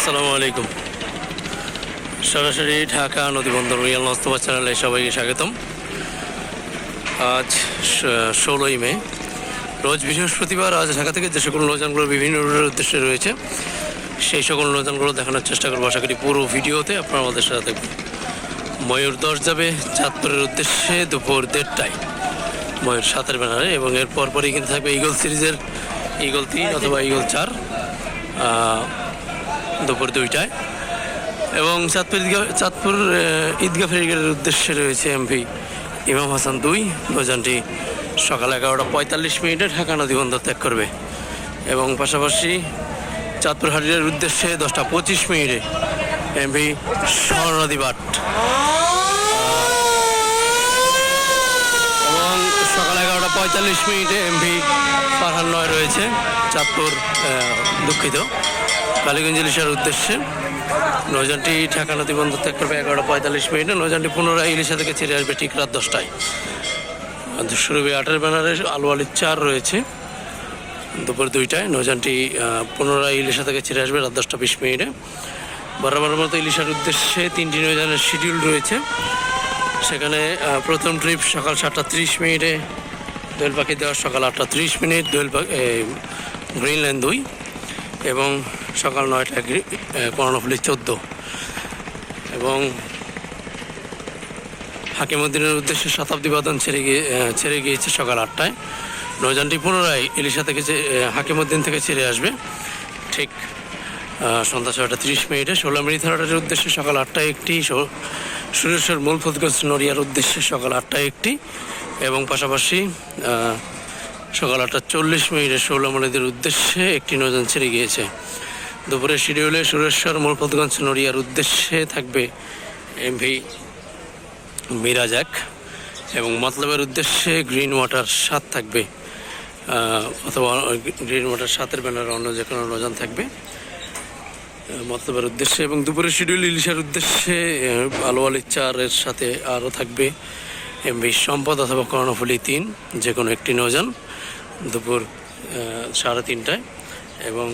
আসসালামু আলাইকুম। সরাসরি ঢাকা নদীবন্দর রিয়াল নস্তফা চ্যানেলে সবাইকে স্বাগতম। আজ ষোলোই মে। রোজ বৃহস্পতিবার আজ ঢাকা থেকে যে সকল নৌযানগুলো বিভিন্ন রুটের উদ্দেশ্যে রয়েছে সেই সকল নৌযানগুলো দেখানোর চেষ্টা করব। আশা করি পুরো ভিডিওতে আপনারা আমাদের সাথে দেখবেন ময়ূর দশ যাবে চাঁদপুরের উদ্দেশ্যে দুপুর দেড়টায়। ময়ূর সাতের ব্যানারে এবং এর পরপরই কিন্তু থাকবে ইগল সিরিজের ইগল তিন অথবা ইগল চার। দুপুর দুইটায়। এবং চাঁদপুর ঈদগাহ চাঁদপুর ঈদগাহ ফেরিঘাটের উদ্দেশ্যে রয়েছে এমপি ইমাম হাসান দুই। নৌযানটি সকাল এগারোটা পঁয়তাল্লিশ মিনিটে ঢাকা নদী বন্দর ত্যাগ করবে। এবং পাশাপাশি চাঁদপুর হাটির উদ্দেশ্যে দশটা পঁচিশ মিনিটে এমপি স্বর্ণদী বাট। এবং সকাল এগারোটা পঁয়তাল্লিশ মিনিটে এমভি পাঠান নয় রয়েছে, চাঁদপুর দুঃখিত। কালীগঞ্জ ইলিশার উদ্দেশ্যে। নৌযানটি ঢাকা নদী বন্দর ত্যাগ করবে এগারোটা পঁয়তাল্লিশ মিনিটে। নৌযানটি পুনরায় ইলিশা থেকে ছেড়ে আসবে ঠিক রাত দশটায়। সুরভি আটের ব্যানারে আলু আলির চার রয়েছে। দুপুর দুইটায় নৌযানটি আহ, পুনরায় ইলিশা থেকে ছেড়ে আসবে রাত দশটা বিশ মিনিটে। বরাবর মতো ইলিশার উদ্দেশ্যে তিনটি নৌযানের শিডিউল রয়েছে। সেখানে প্রথম ট্রিপ সকাল সাতটা ত্রিশ মিনিটে দোয়েল পাখি দেওয়ার সকাল আটটা ত্রিশ মিনিট দোয়েল পাখি গ্রিন লাইন দুই এবং সকাল নয়টা কর্ণফুলি চোদ্দ। এবং হাকিমুদ্দিনের উদ্দেশ্যে শতাব্দী বাদন ছেড়ে গিয়ে ছেড়ে গিয়েছে সকাল আটটায়। নৌযানটি পুনরায় ইলিশা থেকে হাকিমুদ্দিন থেকে ছেড়ে আসবে। ঠিক সন্ধ্যা ছয়টা তিরিশ মিনিটে ষোলো মিনিট থানাটার উদ্দেশ্যে সকাল আটটায় একটি সুরেশ্বর মূল ফতগঞ্জ নড়িয়ার উদ্দেশ্যে সকাল আটটায় একটি। এবং পাশাপাশি সকাল আটটা চল্লিশ মিনিটে ষোলো মিনিটের উদ্দেশ্যে একটি নৌযান ছেড়ে গিয়েছে। দুপুরে শিডিউলে সুরেশ্বর মূল ফতগঞ্জ নড়িয়ার উদ্দেশ্যে থাকবে এমভি মিরাজ এক। এবং মতলবের উদ্দেশ্যে গ্রিন ওয়াটার সাত থাকবে অথবা গ্রিন ওয়াটার সাতের ব্যানারে অন্য যে কোনো নৌযান থাকবে। মতলবের উদ্দেশ্যে এবং দুপুরের শিডিউল ইলিশার উদ্দেশ্যে আলো আলি চারের সাথে আরও থাকবে এমবি সম্পদ অথবা কর্ণফুলি তিন, যে কোনো একটি নৌযান দুপুর সাড়ে তিনটায়। এবং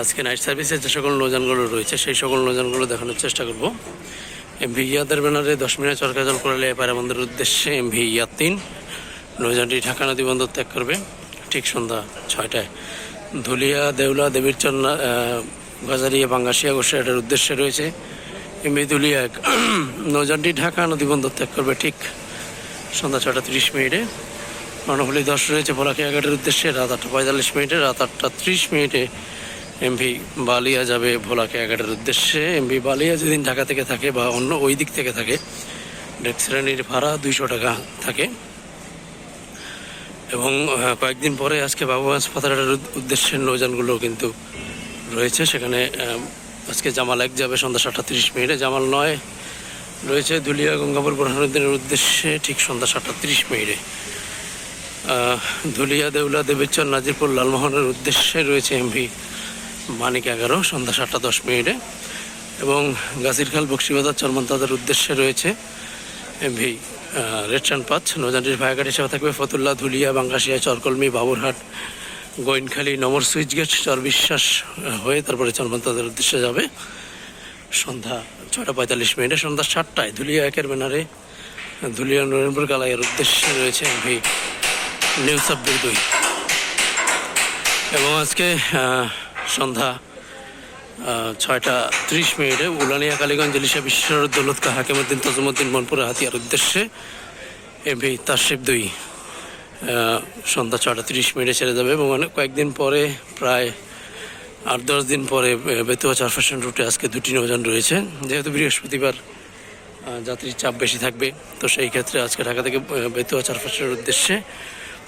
আজকে নাইট সার্ভিসের যে সকল নৌযানগুলো রয়েছে, সেই সকল নৌযানগুলো দেখানোর চেষ্টা করব। এমভি ইয়াদের ব্যানারে দশ মিনিট চরকাজল করলে পায়রা বন্দরের উদ্দেশ্যে এমভি ইয়াদ তিন নৌযানটি ঢাকা নদী বন্দর ত্যাগ করবে। ঠিক সন্ধ্যা ছয়টায়। ধুলিয়া, দেউলা দেবীর চন্না গাজারিয়া বাঙ্গাসিয়া গোসাইটের উদ্দেশ্যে রয়েছে এমবি ধুলিয়া এক। নৌযানটি ঢাকা নদী বন্দর ত্যাগ করবে ঠিক সন্ধ্যা ছটা তিরিশ মিনিটে। মনোহলি দশ রয়েছে ভোলাখিয়াঘাটের উদ্দেশ্যে। রাত আটটা পঁয়তাল্লিশ মিনিটে, রাত আটটা ত্রিশ মিনিটে এমভি বালিয়া যাবে ভোলাকে ভোলাখিয়াঘাটের উদ্দেশ্যে। এমভি বালিয়া যেদিন ঢাকা থেকে থাকে বা অন্য ওই দিক থেকে থাকে ডেক শ্রেণির ভাড়া দুইশো টাকা থাকে। এবং কয়েকদিন পরে আজকে বাবুগঞ্জ পাতারাটার উদ্দেশ্যে নৌযানগুলো কিন্তু রয়েছে। সেখানে আজকে জামাল এক যাবে সন্ধ্যা সাতটা তিরিশ মিনিটে। জামাল নয় রয়েছে দুলিয়া গঙ্গাপুর burhanuddin-এর উদ্দেশ্যে ঠিক সন্ধ্যা সাতটা তিরিশ মিনিটে। ধুলিয়া দেউলা দেবেচর নাজিরপুর লালমোহনের উদ্দেশ্যে রয়েছে এমভি মানিক এগারো সন্ধ্যা সাতটা দশ মিনিটে। এবং গাছিরখাল বক্সিবাজার চরমন্তাদের উদ্দেশ্যে রয়েছে এমভি রেডসান পাঁচ নৌজানটির ভায়াঘাট হিসেবে থাকবে ফতুল্লা ধুলিয়া বাঙ্গাসিয়া চরকলমি বাবুরহাট গোয়েনখালী নমর সুইচ গেট চরবিশ্বাস আহ, হয়ে তারপরে চরমন্তাদের উদ্দেশ্যে যাবে সন্ধ্যা ছটা পঁয়তাল্লিশ মিনিটে। সন্ধ্যা সাতটায় ধুলিয়া একের ব্যানারে ধুলিয়া নরেন্দ্র কালাইয়ের উদ্দেশ্যে রয়েছে এমভি নিউ সাব্বির দুই। এবং আজকে সন্ধ্যা ছয়টা ত্রিশ মিনিটে উলানিয়া কালীগঞ্জ ইলিশা বিশ্বের দৌলতকা হাকিমুদ্দিন তজমুদ্দিন মনপুরে হাতিয়ার উদ্দেশ্যে এমভি তারশিব দুই। সন্ধ্যা ছটা তিরিশ মিনিটে ছেড়ে যাবে এবং অনেক কয়েকদিন পরে, প্রায় আট দশ দিন পরে বেতুয়া চার ফ্যাশন রুটে আজকে দুটি নৌযান রয়েছে। যেহেতু বৃহস্পতিবার যাত্রীর চাপ বেশি থাকবে, তো সেই ক্ষেত্রে আজকে ঢাকা থেকে বেতুয়া চার ফ্যাশনের উদ্দেশ্যে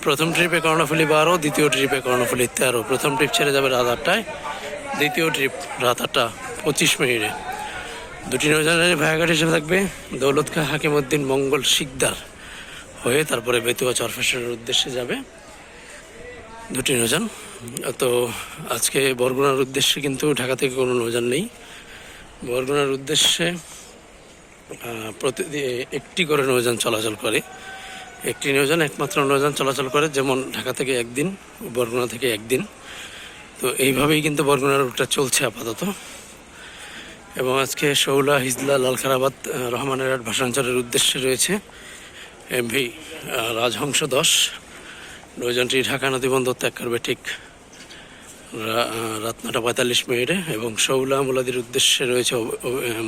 প্রথম ট্রিপে কর্ণফুলি বারো, দ্বিতীয় ট্রিপে কর্ণফুলি তেরো। প্রথম ট্রিপ ছেড়ে যাবে রাত আটটায়, দ্বিতীয় ট্রিপ রাত আটটা পঁচিশ মিনিটে। দুটি নৌযানের ভায়াঘাট হিসেবে থাকবে দৌলত খা, হাকিমউদ্দিন, মঙ্গল শিকদার হয়ে তারপরে বেতুয়া চরফেশনের উদ্দেশ্যে যাবে দুটি নৌযান। তো আজকে বরগুনার উদ্দেশ্যে কিন্তু ঢাকা থেকে কোনো নৌযান নেই। বরগুনার উদ্দেশ্যে প্রতিদিন একটি করে নৌযান চলাচল করে। একটি নৌযান একমাত্র নৌযান চলাচল করে, যেমন ঢাকা থেকে একদিন, বরগুনা থেকে একদিন। তো এইভাবেই কিন্তু বরগুনা রুটটা চলছে আপাতত। এবং আজকে শৌলা হিজলা, লালখারাবাদ রহমানের হাট ভাষাঞ্চলের উদ্দেশ্যে রয়েছে এমভি রাজহংস দশ। নৌযানটি ঢাকা নদী বন্দর ত্যাগ করবে ঠিক রাত নটা পঁয়তাল্লিশ মিনিটে। এবং শৌলা মুলাদির উদ্দেশ্যে রয়েছে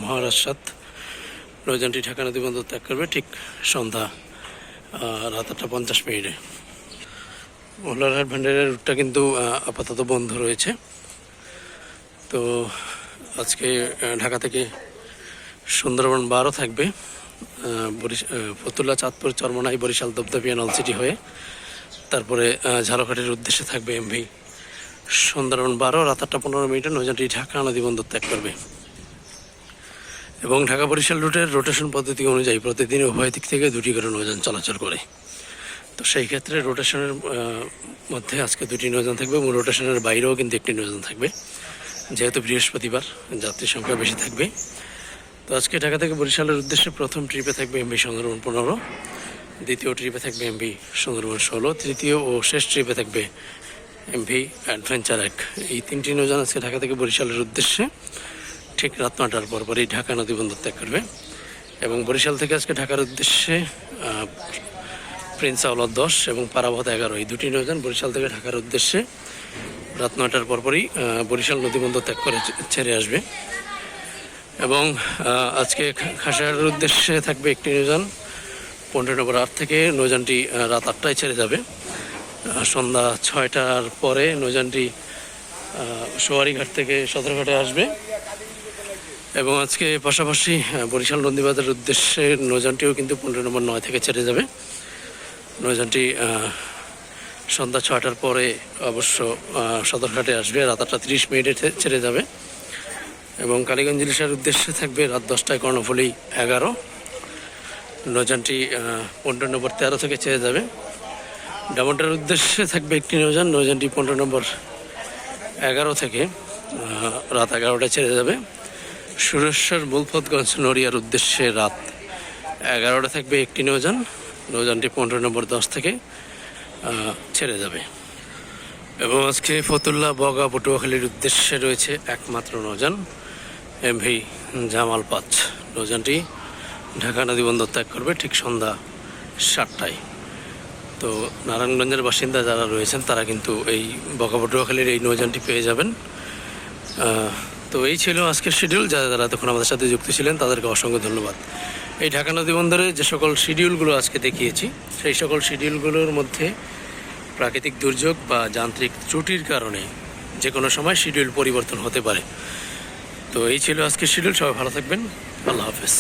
মহারাজ সাত। নৌযানটি ঢাকা নদী বন্দর ত্যাগ করবে ঠিক সন্ধ্যা রাত আটটা পঞ্চাশ মিনিটে। মোল্লারহাট ভান্ডারের রুটটা কিন্তু আপাতত বন্ধ রয়েছে। তো আজকে ঢাকা থেকে সুন্দরবন বারো থাকবে। ফতুল্লা, চাঁদপুর, চরমনাই, বরিশাল দবদবিয়া নলসিটি হয়ে। তারপরে ঝালকাঠির উদ্দেশ্যে থাকবে এমভি। সুন্দরবন বারো, রাত আটটা পনেরো মিনিটে নৌযানটি ঢাকা নদী বন্দর ত্যাগ করবে। এবং ঢাকা বরিশাল রুটের রোটেশন পদ্ধতি অনুযায়ী প্রতিদিন উভয় দিক থেকে দুটি করে নৌযান চলাচল করে। তো সেই ক্ষেত্রে রোটেশনের মধ্যে আজকে দুটি নৌযান থাকবে এবং রোটেশনের বাইরেও কিন্তু একটি নৌযান থাকবে। যেহেতু বৃহস্পতিবার, যাত্রীর সংখ্যা বেশি থাকবে। তো আজকে ঢাকা থেকে বরিশালের উদ্দেশ্যে প্রথম ট্রিপে থাকবে এমবি সুন্দরবন পনেরো, দ্বিতীয় ট্রিপে থাকবে এমবি সুন্দরবন ষোলো, তৃতীয় ও শেষ ট্রিপে থাকবে এমভি অ্যাডভেঞ্চার এক। এই তিনটি নৌযান আজকে ঢাকা থেকে বরিশালের উদ্দেশ্যে ঠিক রাত নটার পরপরই ঢাকা নদী বন্দর ত্যাগ করবে। এবং বরিশাল থেকে আজকে ঢাকার উদ্দেশ্যে প্রিন্স আওলাদ দশ এবং পারাবত এগারো, এই দুটি নৌযান বরিশাল থেকে ঢাকার উদ্দেশ্যে রাত নটার পরপরই বরিশাল নদী বন্দর ত্যাগ করে ছেড়ে আসবে। এবং আজকে খাসার উদ্দেশ্যে থাকবে একটি নৌযান পনেরো নম্বর আট থেকে নৌযানটি রাত আটটায় ছেড়ে যাবে। সন্ধ্যা ছয়টার পরে নৌযানটি সোয়ারিঘাট থেকে সদরঘাটে আসবে। এবং আজকে পাশাপাশি বরিশাল নন্দীবাজারের উদ্দেশ্যে নৌযানটিও কিন্তু পনেরো নম্বর নয় থেকে ছেড়ে যাবে। নৌযানটি সন্ধ্যা ছয়টার পরে অবশ্য সদরঘাটে আসবে, রাত আটটা তিরিশ মিনিটে ছেড়ে যাবে। এবং কালীগঞ্জ ইলিশার উদ্দেশ্যে থাকবে রাত দশটায় কর্ণফুলি এগারো। নৌযানটি পনেরো নম্বর তেরো থেকে ছেড়ে যাবে। ডামনটার উদ্দেশ্যে থাকবে একটি নৌযান, নৌযানটি পনেরো নম্বর এগারো থেকে রাত এগারোটায় ছেড়ে যাবে। সুরেশ্বর মুলফতগঞ্জ নড়িয়ার উদ্দেশ্যে রাত এগারোটা থাকবে একটি নৌযান। নৌযানটি পনেরো নম্বর দশ থেকে ছেড়ে যাবে। এবং আজকে ফতুল্লা, বগা, পটুয়াখালীর উদ্দেশ্যে রয়েছে একমাত্র নৌযান এমভি জামাল পাঁচ। নৌযানটি ঢাকা নদী বন্দর ত্যাগ করবে ঠিক সন্ধ্যা সাতটায়। তো নারায়ণগঞ্জের বাসিন্দা যারা রয়েছেন, তারা কিন্তু এই বগা, পটুয়াখালীর এই নৌযানটি পেয়ে যাবেন। তো এই ছিল আজকের শিডিউল যারা যারা তখন আমাদের সাথে যুক্ত ছিলেন, তাদেরকে অসংখ্য ধন্যবাদ। এই ঢাকা নদী বন্দরে যে সকল শিডিউলগুলো আজকে দেখিয়েছি, সেই সকল শিডিউলগুলোর মধ্যে প্রাকৃতিক দুর্যোগ বা যান্ত্রিক ত্রুটির কারণে যে কোনো সময় শিডিউল পরিবর্তন হতে পারে। তো এই ছিল আজকের শিডিউল সবাই ভালো থাকবেন। আল্লাহ হাফেজ।